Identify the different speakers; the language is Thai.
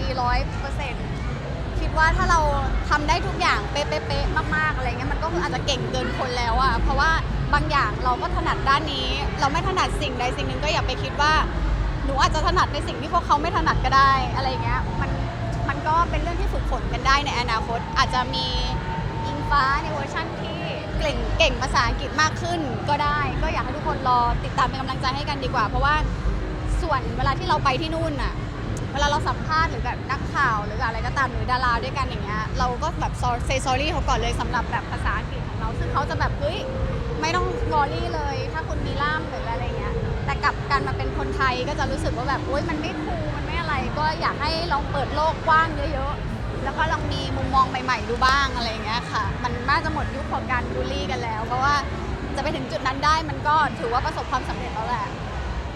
Speaker 1: ดีร้อยเปอร์เซ็นต์คิดว่าถ้าเราทำได้ทุกอย่างเป๊ะๆมากๆอะไรเงี้ยมันก็คืออาจจะเก่งเกินคนแล้วอะเพราะว่าบางอย่างเราก็ถนัดด้านนี้ เราไม่ถนัดสิ่งใดสิ่งหนึ่งก็อย่าไปคิดว่า หนูอาจจะถนัดในสิ่งที่พวกเขาไม่ถนัดก็ได้อะไรเงี้ยมันมันก็เป็นเรื่องที่ฝึกฝนกันได้ในอนาคต อาจจะมีอิงฟ้าในเวอร์ชั่นที่เก่งเก่งภาษาอังกฤษมากขึ้นก็ได้ ก็อยากให้ทุกคนรอติดตามเป็นกำลังใจให้กันดีกว่า เพราะว่าส่วนเวลาที่เราไปที่นู่นน่ะ เวลาเราสัมภาษณ์หรือแบบนักข่าวหรืออะไรก็ตามหรือดาราด้วยกันอย่างเงี้ยเราก็แบบ say sorry เขาก่อนเลยสำหรับแบบภาษาอังกฤษของเรา ซึ่งเขาจะแบบเฮ้ยไม่ต้องวอรี่เลย ถ้าคุณมีล่ามหรืออะไรเงี้ยแต่กลับกันมาเป็นคนไทยก็จะรู้สึกว่าแบบโอ๊ยมันไม่คูลมันไม่อะไร ก็อยากให้ลองเปิดโลกกว้างเยอะๆแล้วก็ลองมีมุมมองใหม่ ๆ ดูบ้างอะไรเงี้ยค่ะ มันน่าจะหมดยุคของการบูลลี่กันแล้ว เพราะว่าจะไปถึงจุดนั้นได้มันก็ถือว่าประสบความสำเร็จแล้วแหละ